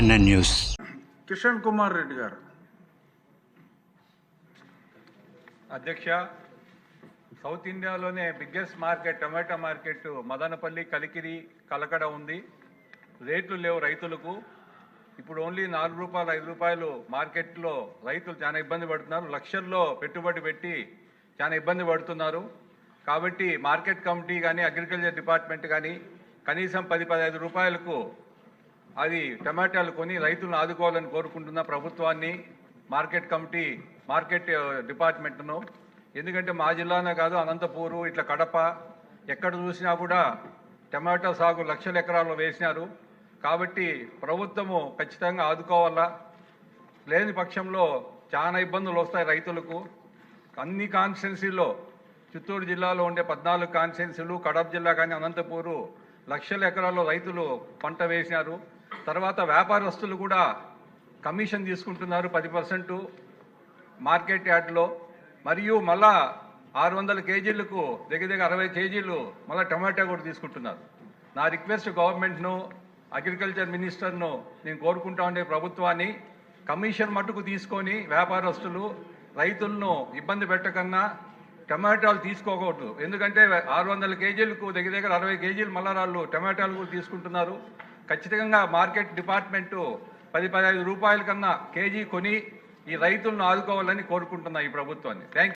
NN news. Kishan Kumar Reddy గారు. అధ్యక్ష south ఇండియాలోనే బిగ్గెస్ట్ మార్కెట్ టమాటా మార్కెట్ మదనపల్లి కలికిరి కలకడ ఉంది. రేట్లు లేవు రైతులకు. ఇప్పుడు ఓన్లీ నాలుగు రూపాయలు ఐదు రూపాయలు మార్కెట్లో రైతులు చాలా ఇబ్బంది పడుతున్నారు. లక్షల్లో పెట్టుబడి పెట్టి చాలా ఇబ్బంది పడుతున్నారు. కాబట్టి మార్కెట్ కమిటీ కానీ అగ్రికల్చర్ డిపార్ట్మెంట్ కానీ కనీసం పది పదహైదు రూపాయలకు అది టమాటాలు కొని రైతులను ఆదుకోవాలని కోరుకుంటున్న ప్రభుత్వాన్ని మార్కెట్ కమిటీ మార్కెట్ డిపార్ట్మెంట్ను. ఎందుకంటే మా జిల్లానే కాదు అనంతపూరు ఇట్లా కడప ఎక్కడ చూసినా కూడా టమాటా సాగు లక్షల ఎకరాల్లో వేసినారు. కాబట్టి ప్రభుత్వము ఖచ్చితంగా ఆదుకోవాలా. లేని పక్షంలో చాలా ఇబ్బందులు వస్తాయి రైతులకు. అన్ని కాన్స్టిట్యున్సీల్లో చిత్తూరు జిల్లాలో ఉండే పద్నాలుగు కాన్స్టిట్యున్సీలు కడప జిల్లా కానీ అనంతపూరు లక్షల ఎకరాల్లో రైతులు పంట వేసినారు. తర్వాత వ్యాపారస్తులు కూడా కమిషన్ తీసుకుంటున్నారు పది పర్సెంటు మార్కెట్ యార్డ్లో. మరియు మళ్ళా ఆరు వందల కేజీలకు దగ్గర దగ్గర అరవై కేజీలు మళ్ళీ టమాటా కూడా తీసుకుంటున్నారు. నా రిక్వెస్ట్ గవర్నమెంట్ను అగ్రికల్చర్ మినిస్టర్ను నేను కోరుకుంటా ఉండే ప్రభుత్వాన్ని కమిషన్ మట్టుకు తీసుకొని వ్యాపారస్తులు రైతులను ఇబ్బంది పెట్టకన్నా టమాటాలు తీసుకోకూడదు. ఎందుకంటే ఆరు వందల కేజీలకు దగ్గర దగ్గర అరవై కేజీలు మళ్ళా వాళ్ళు టమాటాలు కూడా తీసుకుంటున్నారు. ఖచ్చితంగా మార్కెట్ డిపార్ట్మెంటు పది పదహైదు రూపాయల కన్నా కేజీ కొని ఈ రైతులను ఆదుకోవాలని కోరుకుంటున్నా ఈ ప్రభుత్వాన్ని. థ్యాంక్